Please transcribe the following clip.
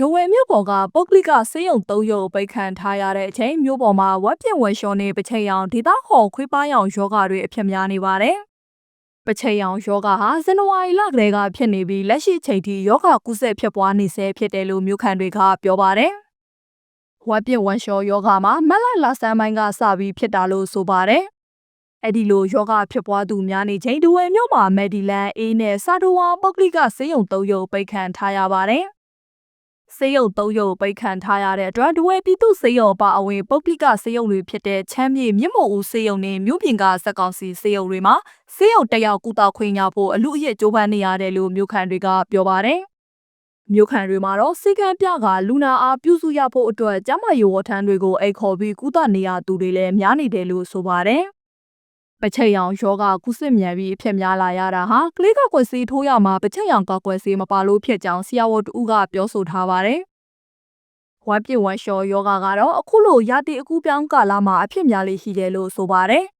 ဒဝယ်မြို့ပေါ်ကပုတ်ကလိကဆေးရုံ၃ရုံပိတ်ခံထားရတဲ့အချိန်မြို့ပေါ်မှာဝက်ပြင့်ဝက်လျှော်နေပချိတ်ရောင်ဒေသခေါ်ခွေးပါရောင်ယောဂတွေအဖြစ်များနေပါတယ်။ပချိတ်ရောင်ယောဂဟာဇန်နဝါရီလကတည်းကဖြစ်နေပြီးလက်ရှိချိန်ထိယောဂကုသဖြစ်ပွားနေဆဲဖြစ်တယ်လို့မြို့ခံတွေကပြောပါတယ်။ဝက်ပြင့်ဝက်လျှော်ယောဂမှာမက်လိုက်လာဆန်းပိုင်းကစပြီးဖြစ်တာလို့ဆိုပါတယ်။အဲ့ဒီလိုယောဂဖြစ်ပွားသူများနေချိန်ဒဝယ်မြို့မှာမယ်ဒီလန်အေးနဲ့စာတိုဝါပုတ်ကလိကဆေးရုံ၃ရုံပိတ်ခံထားရပါတယ်။ ဆေးရုံ၃ရုံပိတ်ခံထားရတဲ့အတွက်ဒဝဲပြည်သူဆေးရုံပါအဝင်ပုတ်ပိကဆေးရုံတွေဖြစ်တဲ့ချမ်းမြေမြင့်မို့ဦးဆေးရုံနဲ့မြို့ပြင်ကစက်ကောင်စီဆေးရုံတွေမှာဆေးရုံတက်ရောက်ကုသခွင့်ရဖို့အလူအယက်ကြိုးပမ်းနေရတယ်လို့မြို့ခံတွေကပြောပါတယ်။မြို့ခံတွေမှာတော့စီကံပြကလူနာအားပြုစုရဖို့အတွက်ကျမရေဝထမ်းတွေကိုအိတ်ခေါ်ပြီးကုသနေရသူတွေလည်းများနေတယ်လို့ဆိုပါတယ်။ ပချိတ်ရောင်ယောဂကုစစ်မြန်ပြီးအဖြစ်များလာရတာဟာကလေးကကွယ်စီထိုးရမှာပချိတ်ရောင်ကောက်ကွယ်စီမပါလို့ဖြစ်ကြောင်းဆရာဝန်တူကပြောဆိုထားပါတယ်။ဝမ်ပြစ်ဝမ်လျှော်ယောဂကတော့အခုလိုရာတီအကူပြောင်းကာလမှာအဖြစ်များလေးရှိတယ်လို့ဆိုပါတယ်။